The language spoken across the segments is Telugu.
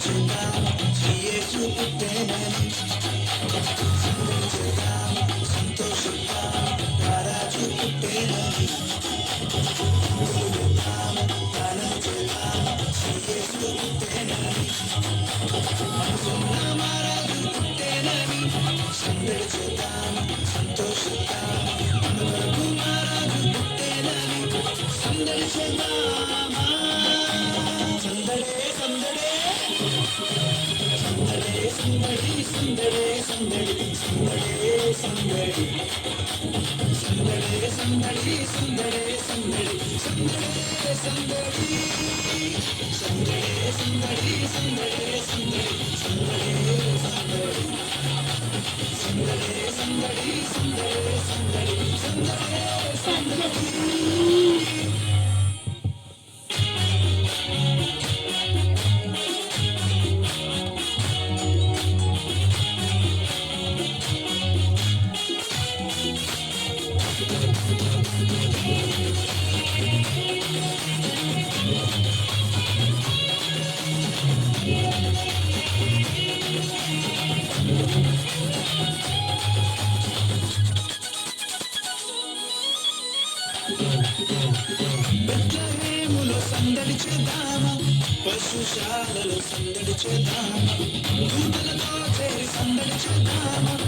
Thank you. సందడి సందడే సందడి సందడే సందడి సందడే సందడి సందడే సందడి సందడే సందడి సందడే సందడి సందడే సందడి సందడే సందడి సందడే సందడి సందడే సందడి సందడే సందడి బెట్లహేములో సందడి చేద్దామా పశుశాలలో సందడి చేద్దామా? దూతలతో చేరి సందడి చేద్దామా?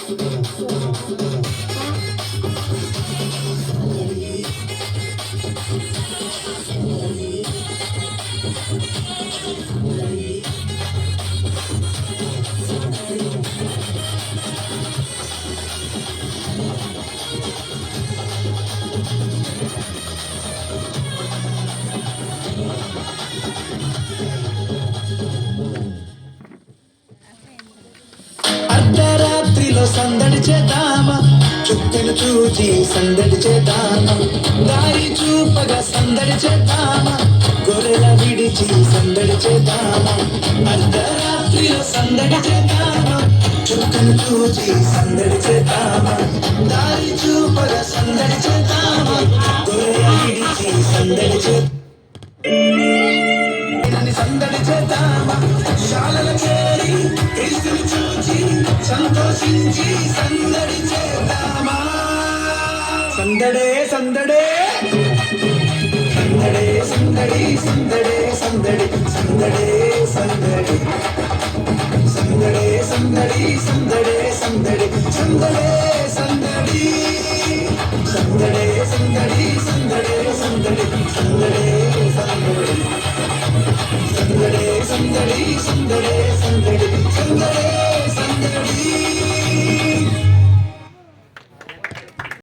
అర్ధరాత్రిలో చేద్దామా? చుక్కలు చూచి సందడి చేద్దామా? దారి చూపగా సందడి చేద్దామా? గొర్రెల విడిచి సందడి చేద్దామా? అర్ధరాత్రిలో సందడి చేద్దామా? చుక్కలు చూచి సందడి చేద్దామా? దారి చూపగా సందడి చేద్దామా? గొర్రెల విడిచి సందడి చేద్దామా సందడి చేద్దామా? శాలల చేరి క్రీస్తుని చూచి సంతోషించి సందడి సందడే సందడే. సందడే సందడి సందడే సందడి. సందడే సందడి. సందడే సందడి సందడే సందడి. సందడే సందడి. సందడే సందడి సందడే సందడి. సందడే సందడి. సందడే సందడి సందడే సందడి. సందడే